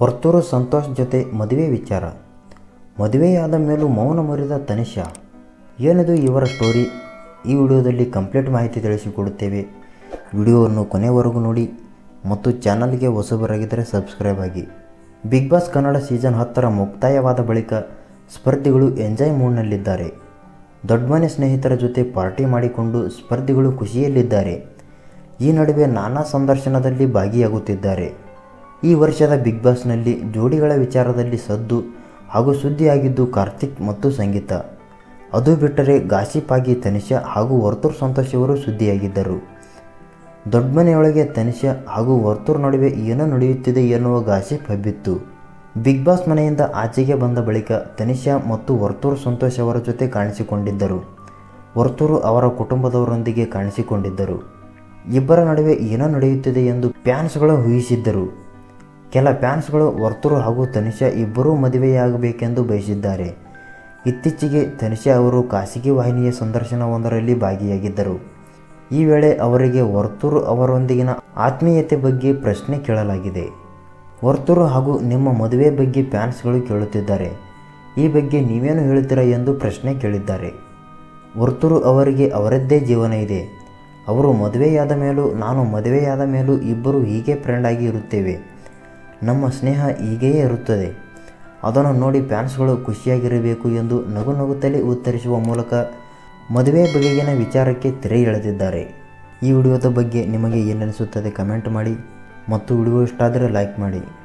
ವರ್ತೂರು ಸಂತೋಷ್ ಜೊತೆ ಮದುವೆ ವಿಚಾರ. ಮದುವೆಯಾದ ಮೇಲೂ ಮೌನ ಮುರಿದ ತನಿಷಾ. ಏನಿದು ಇವರ ಸ್ಟೋರಿ ಈ ವಿಡಿಯೋದಲ್ಲಿ ಕಂಪ್ಲೀಟ್ ಮಾಹಿತಿ ತಿಳಿಸಿಕೊಡುತ್ತೇವೆ. ವಿಡಿಯೋವನ್ನು ಕೊನೆವರೆಗೂ ನೋಡಿ ಮತ್ತು ಚಾನಲ್ಗೆ ಹೊಸಬರಾಗಿದ್ದರೆ ಸಬ್ಸ್ಕ್ರೈಬ್ ಆಗಿ. ಬಿಗ್ ಬಾಸ್ ಕನ್ನಡ ಸೀಸನ್ ಹತ್ತರ ಮುಕ್ತಾಯವಾದ ಬಳಿಕ ಸ್ಪರ್ಧಿಗಳು ಎಂಜಾಯ್ ಮೂಡ್ನಲ್ಲಿದ್ದಾರೆ ದೊಡ್ಡ ಮನೆ ಸ್ನೇಹಿತರ ಜೊತೆ ಪಾರ್ಟಿ ಮಾಡಿಕೊಂಡು ಸ್ಪರ್ಧಿಗಳು ಖುಷಿಯಲ್ಲಿದ್ದಾರೆ. ಈ ನಡುವೆ ನಾನಾ ಸಂದರ್ಶನದಲ್ಲಿ ಭಾಗಿಯಾಗುತ್ತಿದ್ದಾರೆ. ಈ ವರ್ಷದ ಬಿಗ್ ಬಾಸ್ನಲ್ಲಿ ಜೋಡಿಗಳ ವಿಚಾರದಲ್ಲಿ ಸದ್ದು ಹಾಗೂ ಸುದ್ದಿಯಾಗಿದ್ದು ಕಾರ್ತಿಕ್ ಮತ್ತು ಸಂಗೀತ. ಅದು ಬಿಟ್ಟರೆ ಗಾಸಿಪ್ ಆಗಿ ತನಿಷಾ ಹಾಗೂ ವರ್ತೂರ್ ಸಂತೋಷ್ ಅವರು ಸುದ್ದಿಯಾಗಿದ್ದರು. ದೊಡ್ಡಮನೆಯೊಳಗೆ ತನಿಷಾ ಹಾಗೂ ವರ್ತೂರ್ ನಡುವೆ ಏನೋ ನಡೆಯುತ್ತಿದೆ ಎನ್ನುವ ಗಾಸಿಪ್ ಹಬ್ಬಿತ್ತು. ಬಿಗ್ ಬಾಸ್ ಮನೆಯಿಂದ ಆಚೆಗೆ ಬಂದ ಬಳಿಕ ತನಿಷಾ ಮತ್ತು ವರ್ತೂರ್ ಸಂತೋಷ್ ಅವರ ಜೊತೆ ಕಾಣಿಸಿಕೊಂಡಿದ್ದರು. ವರ್ತೂರು ಅವರ ಕುಟುಂಬದವರೊಂದಿಗೆ ಕಾಣಿಸಿಕೊಂಡಿದ್ದರು. ಇಬ್ಬರ ನಡುವೆ ಏನೋ ನಡೆಯುತ್ತಿದೆ ಎಂದು ಫ್ಯಾನ್ಸ್ಗಳು ಊಹಿಸಿದ್ದರು. ಕೆಲ ಫ್ಯಾನ್ಸ್ಗಳು ವರ್ತೂರು ಹಾಗೂ ತನಿಷಾ ಇಬ್ಬರೂ ಮದುವೆಯಾಗಬೇಕೆಂದು ಬಯಸಿದ್ದಾರೆ. ಇತ್ತೀಚೆಗೆ ತನಿಷಾ ಅವರು ಖಾಸಗಿ ವಾಹಿನಿಯ ಸಂದರ್ಶನವೊಂದರಲ್ಲಿ ಭಾಗಿಯಾಗಿದ್ದರು. ಈ ವೇಳೆ ಅವರಿಗೆ ವರ್ತೂರು ಅವರೊಂದಿಗಿನ ಆತ್ಮೀಯತೆ ಬಗ್ಗೆ ಪ್ರಶ್ನೆ ಕೇಳಲಾಗಿದೆ. ವರ್ತೂರು ಹಾಗೂ ನಿಮ್ಮ ಮದುವೆ ಬಗ್ಗೆ ಫ್ಯಾನ್ಸ್ಗಳು ಕೇಳುತ್ತಿದ್ದಾರೆ. ಈ ಬಗ್ಗೆ ನೀವೇನು ಹೇಳುತ್ತೀರಾ ಎಂದು ಪ್ರಶ್ನೆ ಕೇಳಿದ್ದಾರೆ. ವರ್ತೂರು ಅವರಿಗೆ ಅವರದ್ದೇ ಜೀವನ ಇದೆ. ಅವರು ಮದುವೆಯಾದ ಮೇಲೂ ನಾನು ಮದುವೆಯಾದ ಮೇಲೂ ಇಬ್ಬರು ಹೀಗೆ ಫ್ರೆಂಡ್ ಆಗಿ ಇರುತ್ತೇವೆ. ನಮ್ಮ ಸ್ನೇಹ ಹೀಗೆಯೇ ಇರುತ್ತದೆ. ಅದನ್ನು ನೋಡಿ ಫ್ಯಾನ್ಸ್ಗಳು ಖುಷಿಯಾಗಿರಬೇಕು ಎಂದು ನಗು ನಗುತ್ತಲೇ ಉತ್ತರಿಸುವ ಮೂಲಕ ಮದುವೆ ಬಗೆಗಿನ ವಿಚಾರಕ್ಕೆ ತೆರೆ ಎಳೆದಿದ್ದಾರೆ. ಈ ವಿಡಿಯೋದ ಬಗ್ಗೆ ನಿಮಗೆ ಏನನಿಸುತ್ತದೆ ಕಮೆಂಟ್ ಮಾಡಿ ಮತ್ತು ವಿಡಿಯೋ ಇಷ್ಟ ಆದರೆ ಲೈಕ್ ಮಾಡಿ.